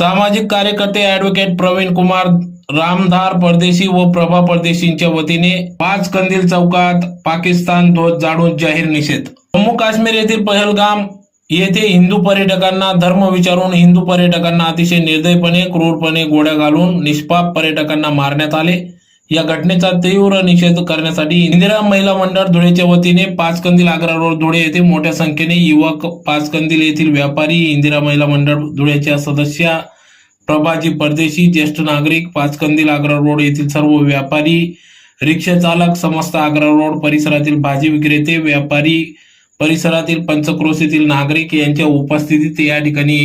सामाजिक कार्यकर्ते ऍडव्होकेट प्रवीण कुमार रामधार परदेशी व प्रभा परदेशींच्या वतीने पाच कंदील चौकात पाकिस्तान ध्वज जाणून जाहीर निषेध. जम्मू काश्मीर येथील पहलगाम येथे हिंदू पर्यटकांना धर्म विचारून हिंदू पर्यटकांना अतिशय निर्दयपणे क्रूरपणे गोळ्या घालून निष्पाप पर्यटकांना मारण्यात आले. या घटनेचा तीव्र निषेध करण्यासाठी इंदिरा महिला मंडळ धुळेच्या वतीने पाच कंदील आग्रा रोड धुळे येथे मोठ्या संख्येने युवक पाच कंदील येथील व्यापारी इंदिरा महिला मंडळ धुळेच्या सदस्या प्रभाजी परदेशी ज्येष्ठ नागरिक पाच कंदील आग्रा रोड येथील सर्व व्यापारी रिक्षा चालक समस्त आग्रा रोड परिसरातील भाजी विक्रेते व्यापारी परिसरातील पंचक्रोश येथील नागरिक यांच्या उपस्थितीत या ठिकाणी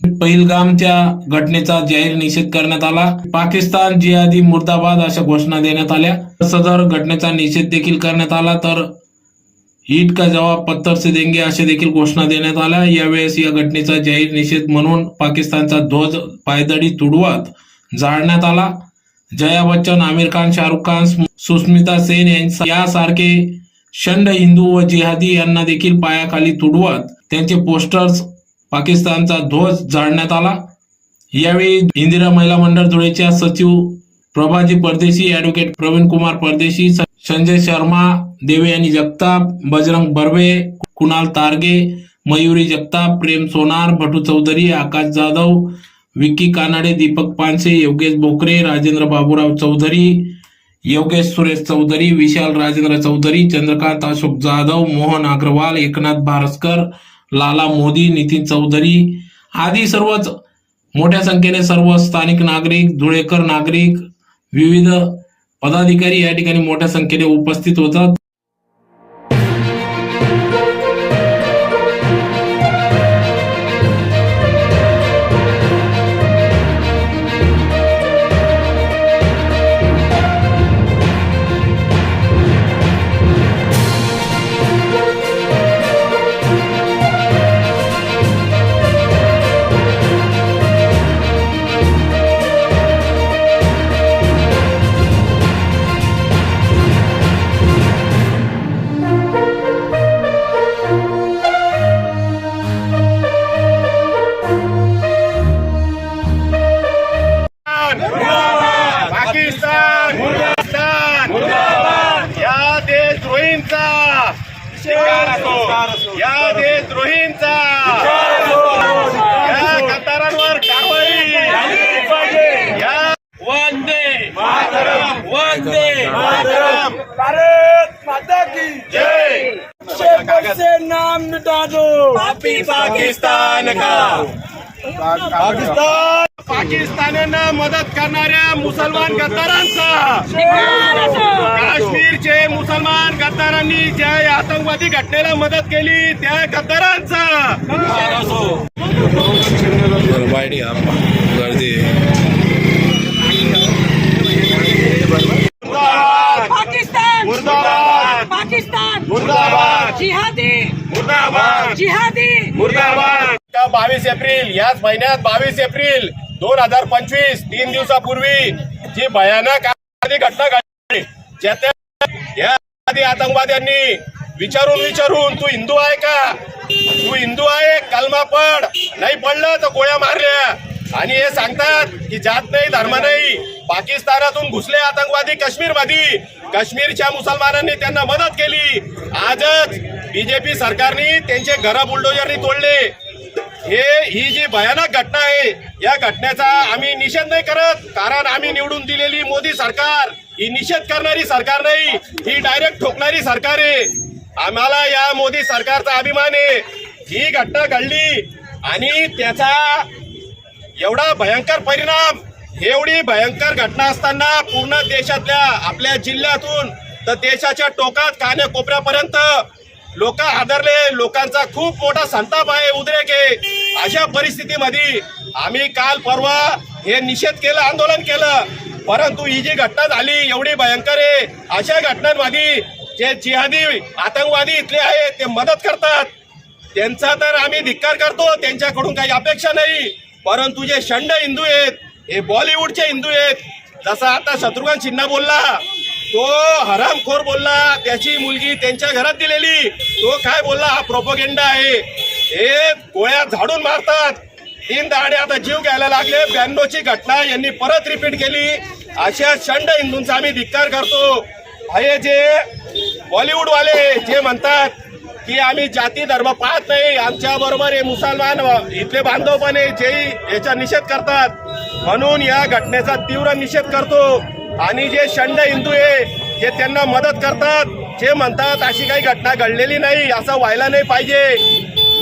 पहिलगामच्या घटनेचा जाहीर निषेध करण्यात आला. पाकिस्तान जिहादी मुर्दाबाद अशा घोषणा देण्यात आल्या. सदर घटनेचा निषेध देखील करण्यात आला तर हिट का जवाब पत्थर से देंगे अशा देखील घोषणा देण्यात आल्या. यावेळेस या घटनेचा जाहीर निषेध म्हणून पाकिस्तानचा ध्वज पायदळी तुडवत जाळण्यात आला. जया बच्चन आमिर खान शाहरुख खान सुस्मिता सेन यांचा- यासारखे शंड हिंदू व जिहादी यांना देखील पायाखाली तुडवत त्यांचे पोस्टर्स पाकिस्तानचा ध्वज जाळण्यात आला. यावेळी इंदिरा महिला मंडळ धुळेच्या सचिव प्रभाजी परदेशी ऍडव्होकेट प्रवीण कुमार परदेशी संजय शर्मा देवयानी जगताप बजरंग बर्वे कुणाल तारगे मयुरी जगताप प्रेम सोनार भटू चौधरी आकाश जाधव विक्की कानाडे दीपक पानसे योगेश बोकरे राजेंद्र बाबूराव चौधरी योगेश सुरेश चौधरी विशाल राजेंद्र चौधरी चंद्रकांत अशोक जाधव मोहन अग्रवाल एकनाथ भारस्कर लाला मोदी नितीन चौधरी आदी सर्वच मोठ्या संख्येने सर्व स्थानिक नागरिक धुळेकर नागरिक विविध पदाधिकारी या ठिकाणी मोठ्या संख्येने उपस्थित होतात. देशद्रोहींचा या देशद्रोहींचा या कतारांवर कारवाई! या वंदे वंदे भारत माता की जय! शेख से नाम मिटा दो। पाकिस्तान का। पाकिस्तान! पाकिस्तानांना मदत करणाऱ्या मुसलमान गद्दारांचा. काश्मीरचे मुसलमान गद्दारांनी ज्या आतंकवादी घटनेला मदत केली त्या गद्दारांचा. गर्दी मुर्दाबाद पाकिस्तान! मुर्दाबाद! पाकिस्तान! मुर्दाबाद! जिहादी! मुर्दाबाद! जिहादी! मुर्दाबाद! बावीस एप्रिल याच महिन्यात बावीस एप्रिल दोन हजार पंचवीस तीन दिवसापूर्वी जी भयानक घटना घडली ज्यात आतंकवाद्यांनी विचारून विचारून तू हिंदू आहे का? तू हिंदू आहे? कलमा पड. नाही पडलं तर गोळ्या मारल्या. आणि हे सांगतात की जात नाही धर्म नाही. पाकिस्तानातून घुसले आतंकवादी काश्मीरमध्ये काश्मीरच्या मुसलमानांनी त्यांना मदत केली. आजच बीजेपी सरकारने त्यांचे घर बुलडोजरनी तोडले. हे ही जी भयानक घटना आहे या घटनेचा आम्ही निषेध नाही करत कारण आम्ही निवडून दिलेली मोदी सरकार ही निषेध करणारी सरकार नाही ही डायरेक्ट ठोकणारी सरकार आहे. आम्हाला या मोदी सरकारचा अभिमान आहे. ही घटना घडली आणि त्याचा एवढा भयंकर परिणाम एवढी भयंकर घटना असताना पूर्ण देशातल्या आपल्या जिल्ह्यातून तर देशाच्या टोकात कान्याकोपऱ्यापर्यंत लोक हादरले. लोकांचा खूप मोठा संताप आहे उद्रेक आहे. अशा परिस्थितीमध्ये आम्ही काल परवा हे निषेध केलं आंदोलन केलं. परंतु ही जी घटना झाली एवढी भयंकर आहे. अशा घटनांमध्ये जे जिहादी आतंकवादी इथले आहेत ते मदत करतात. त्यांचा तर आम्ही धिक्कार करतो त्यांच्याकडून काही अपेक्षा नाही. परंतु जे षंड हिंदू आहेत हे बॉलिवूडचे हिंदू आहेत जसा आता शत्रुघ्न सिन्हा बोलला तो हरामखोर बोलला त्याची मुलगी त्यांच्या घरात दिलेली. तो काय बोलला हा प्रोपोगेंडा आहे. हे गोळ्या झाडून मारतात. तीन दहाडे आता जीव घ्यायला लागले. ब्याण्णवची घटना यांनी परत रिपीट केली. अशा शंड हिंदूंचा आम्ही धिक्कार करतो. हे जे बॉलिवूडवाले जे म्हणतात की आम्ही जाती धर्म पाहत नाही आमच्या बरोबर हे मुसलमान इथले बांधव पण आहे जेही याचा निषेध करतात. म्हणून या घटनेचा तीव्र निषेध करतो. आणि जे शंड हिंदू आहे जे त्यांना मदत करतात जे म्हणतात अशी काही घटना घडलेली नाही असं व्हायला नाही पाहिजे.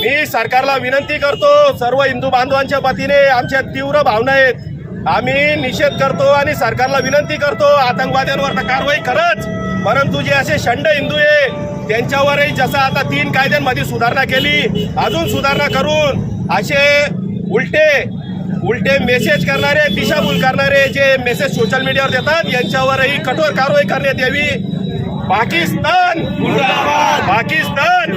मी सरकारला विनंती करतो सर्व हिंदू बांधवांच्या वतीने आमच्या तीव्र भावना आहेत. आम्ही निषेध करतो आणि सरकारला विनंती करतो आतंकवाद्यांवर तर कारवाई खरंच परंतु जे असे शंड हिंदू आहे त्यांच्यावरही जसं आता तीन कायद्यांमध्ये सुधारणा केली अजून सुधारणा करून असे उलटे उलटे मेसेज करणारे दिशाभूल करणारे जे मेसेज सोशल मीडियावर देतात यांच्यावरही कठोर कारवाई करण्यात यावी. पाकिस्तान! पाकिस्तान!